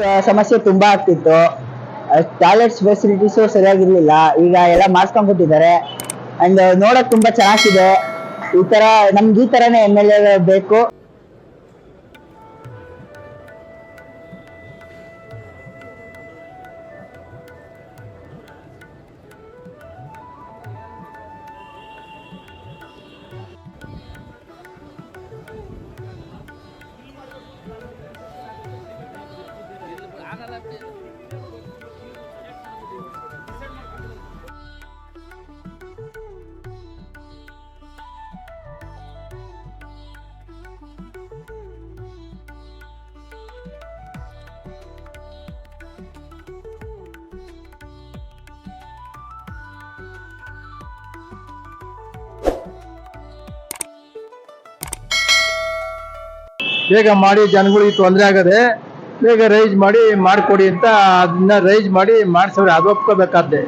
ಸಮಸ್ಯೆ ತುಂಬಾ ಆಗ್ತಿತ್ತು. ಟಾಯ್ಲೆಟ್ಸ್ ಫೆಸಿಲಿಟೀಸು ಸರಿಯಾಗಿರ್ಲಿಲ್ಲ. ಈಗ ಎಲ್ಲ ಮಾಡಿಸ್ಕೊಂಡ್ಬಿಟ್ಟಿದ್ದಾರೆ. ಅಂಡ್ ನೋಡಕ್ ತುಂಬಾ ಚೆನ್ನಾಗಿದೆ. ಈ ತರ ನಮ್ಗೆ ಈ ತರನೇ ಎಂ ಎಲ್ ಎ ಬೇಕು. ಬೇಗ ಮಾಡಿ ಜನಗಳಿಗೆ ತೊಂದರೆ ಆಗದೆ ಬೇಗ ರೈಸ್ ಮಾಡಿ ಮಾಡಿಕೊಡಿ ಅಂತ ಅದನ್ನ ರೈಸ್ ಮಾಡಿ ಮಾಡಿಸೋರು ಅದು ಒಪ್ಕೋಬೇಕಾದ್ದೆ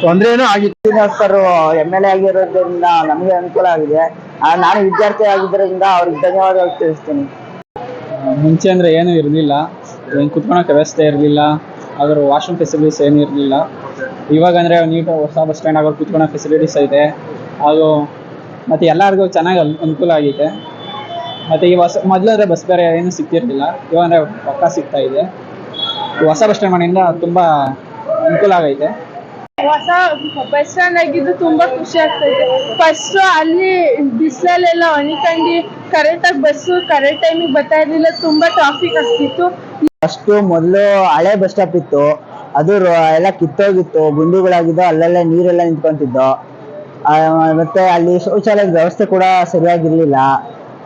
ತೊಂದ್ರೆನೂ ಆಗಿತ್ತು. ಸರ್ ಎಂ ಎಲ್ ಎ ಆಗಿರೋದ್ರಿಂದ ನಮಗೆ ಅನುಕೂಲ ಆಗಿದೆ. ಆ, ನಾನು ವಿದ್ಯಾರ್ಥಿ ಆಗಿದ್ದರಿಂದ ಅವ್ರಿಗೆ ಧನ್ಯವಾದಗಳು ತಿಳಿಸ್ತೀನಿ. ಮುಂಚೆ ಅಂದ್ರೆ ಏನೂ ಇರಲಿಲ್ಲ. ಏನು ಕುತ್ಕೊಳಕ್ಕೆ ವ್ಯವಸ್ಥೆ ಇರಲಿಲ್ಲ. ಅದರ ವಾಶ್ರೂಮ್ ಫೆಸಿಲಿಟೀಸ್ ಏನೂ ಇರಲಿಲ್ಲ. ಇವಾಗ ಅಂದ್ರೆ ನೀಟ್ ಹೊಸ ಬಸ್ ಸ್ಟ್ಯಾಂಡ್ ಆಗೋ ಕುತ್ಕೊಳೋ ಫೆಸಿಲಿಟೀಸ್ ಐತೆ ಅದು ಮತ್ತೆ ಎಲ್ಲರಿಗೂ ಚೆನ್ನಾಗಿ ಅನ್- ಅನುಕೂಲ ಆಗಿದೆ. ಮತ್ತು ಈ ಹೊಸ ಮೊದಲಾದ್ರೆ ಬಸ್ ಬೇರೆ ಏನೂ ಸಿಗ್ತಿರ್ಲಿಲ್ಲ. ಇವಾಗ ಅಂದ್ರೆ ಪಕ್ಕ ಸಿಗ್ತಾ ಇದೆ. ಹೊಸ ಬಸ್ ಸ್ಟ್ಯಾಂಡ್ ಮನೆಯಿಂದ ತುಂಬ ಅನುಕೂಲ ಆಗೈತೆ. ಹೊಸ ಬಸ್ ಸ್ಟ್ಯಾಂಡ್ ಆಗಿದ್ದು ತುಂಬಾ ಖುಷಿ ಆಗ್ತೈತೆ. ಫಸ್ಟ್ ಅಲ್ಲಿ ಬಿಸಿಲಲ್ಲೆಲ್ಲ ಒಣಿಕಂಡು ಕರೆಕ್ಟ್ ಆಗಿ ಬಸ್ಸು ಕರೆಕ್ಟ್ ಟೈಮಿಗೆ ಬರ್ತಾ ಇರ್ಲಿಲ್ಲ. ತುಂಬಾ ಟ್ರಾಫಿಕ್ ಆಗ್ತಿತ್ತು. ಫಸ್ಟ್ ಮೊದಲು ಹಳೆ ಬಸ್ ಸ್ಟಾಪ್ ಇತ್ತು. ಅದು ರೋ- ಎಲ್ಲ ಕಿತ್ತೋಗಿತ್ತು. ಗುಂಡಿಗಳಾಗಿದ್ದು ಅಲ್ಲೆಲ್ಲ ನೀರೆಲ್ಲ ನಿಂತ್ಕೊಂತಿದ್ದು ಮತ್ತೆ ಅಲ್ಲಿ ಶೌಚಾಲಯದ ವ್ಯವಸ್ಥೆ ಕೂಡ ಸರಿಯಾಗಿರ್ಲಿಲ್ಲ.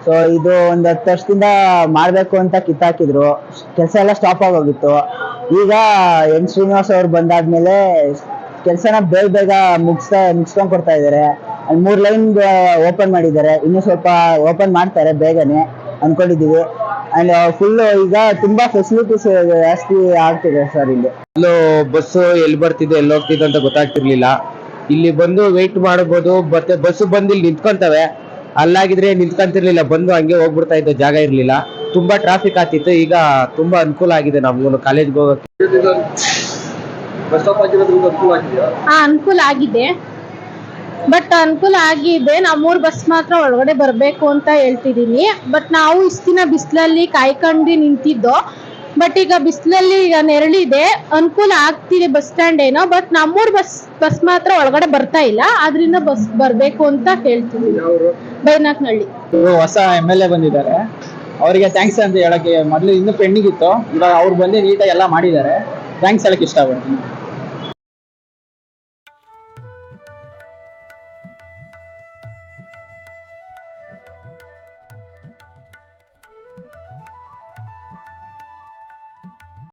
ಸೊ ಇದು ಒಂದ್ ಹತ್ತು ವರ್ಷದಿಂದ ಮಾಡಬೇಕು ಅಂತ ಕಿತ್ತಾಕಿದ್ರು. ಕೆಲಸ ಎಲ್ಲ ಸ್ಟಾಪ್ ಆಗೋಗಿತ್ತು. ಈಗ ಎನ್ ಶ್ರೀನಿವಾಸ್ ಅವ್ರು ಬಂದಾದ್ಮೇಲೆ ಕೆಲಸನ ಬೇಗ ಬೇಗ ಮುಗಿಸ್ತಾ, ಮುಗಿಸ್ಕೊಂಡ್ ಕೊಡ್ತಾ ಇದ್ದಾರೆ ಅಲ್ಲಿ ಮೂರ್ ಲೈನ್ ಓಪನ್ ಮಾಡಿದ್ದಾರೆ. ಇನ್ನು ಸ್ವಲ್ಪ ಓಪನ್ ಮಾಡ್ತಾರೆ ಬೇಗನೆ ಅನ್ಕೊಂಡಿದೀವಿ ಅಂಡ್ ಫುಲ್ ಈಗ ತುಂಬಾ ಫೆಸಿಲಿಟೀಸ್ ಜಾಸ್ತಿ ಆಗ್ತಿದೆ ಸರ್ ಇಲ್ಲಿ. ಎಲ್ಲೋ ಬಸ್ ಎಲ್ಲಿ ಬರ್ತಿದೆ, ಎಲ್ಲಿ ಹೋಗ್ತಿದೆ ಅಂತ ಗೊತ್ತಾಗ್ತಿರ್ಲಿಲ್ಲ. ಇಲ್ಲಿ ಬಂದು ವೆಯ್ಟ್ ಮಾಡಬಹುದು ಮತ್ತೆ ಬಸ್ ಬಂದು ಇಲ್ಲಿ ನಿಂತ್ಕೊಂತವೆ. ಅಲ್ಲಾಗಿದ್ರೆ ನಿಂತ್ಕೊಂತಿರ್ಲಿಲ್ಲ, ಬಂದು ಹಂಗೆ ಹೋಗ್ಬಿಡ್ತಾ ಇದ್ದ ಜಾಗ ಇರ್ಲಿಲ್ಲ. ತುಂಬಾ ಟ್ರಾಫಿಕ್ ಆಗ್ತಿತ್ತು, ಈಗ ತುಂಬಾ ಅನುಕೂಲ ಆಗಿದೆ ನಮ್ಗೂ ಕಾಲೇಜ್ ಹೋಗಕ್ಕೆ. ಹಾ, ಅನುಕೂಲ ಆಗಿದೆ. ಬಟ್ ಅನುಕೂಲ ಆಗಿದೆ, ನಮ್ಮೂರ್ ಮೂರು ಬಸ್ ಮಾತ್ರ ಒಳಗಡೆ ಬರಬೇಕು ಅಂತ ಹೇಳ್ತಿದೀನಿ ಬಟ್ ನಾವು ಇಷ್ಟಿನ ಬಿಸಿಲಲ್ಲಿ ಕಾಯ್ಕೊಂಡು ನಿಂತಿದ್ದೋ ಬಟ್ ಈಗ ಬಿಸಿಲಲ್ಲಿ ಈಗ ನೆರಳಿದೆ. ಅನುಕೂಲ ಆಗ್ತಿದೆ ಬಸ್ ಸ್ಟ್ಯಾಂಡ್ ಏನೋ ಬಟ್ ನಮ್ಮೂರ್ ಬಸ್ ಬಸ್ ಮಾತ್ರ ಒಳಗಡೆ ಬರ್ತಾ ಇಲ್ಲ. ಆದ್ರಿಂದ ಬಸ್ ಬರ್ಬೇಕು ಅಂತ ಹೇಳ್ತೀವಿ. ಬೈನಾಕ್ನಳ್ಳಿ ಹೊಸ ಎಂ ಎಲ್ ಎ ಬಂದಿದ್ದಾರೆ. ಅವರಿಗೆ ಥ್ಯಾಂಕ್ಸ್ ಅಂತ ಹೇಳಕ್ಕೆ ಮೊದಲು ಇನ್ನೂ ಪೆಂಡಿಂಗ್ ಇತ್ತು. ಇವಾಗ ಅವ್ರು ಬಂದು ನೀಟಾಗಿ ಎಲ್ಲ ಮಾಡಿದ್ದಾರೆ. ಥ್ಯಾಂಕ್ಸ್ ಹೇಳಕ್ಕೆ ಇಷ್ಟಪಡ್ತೀನಿ.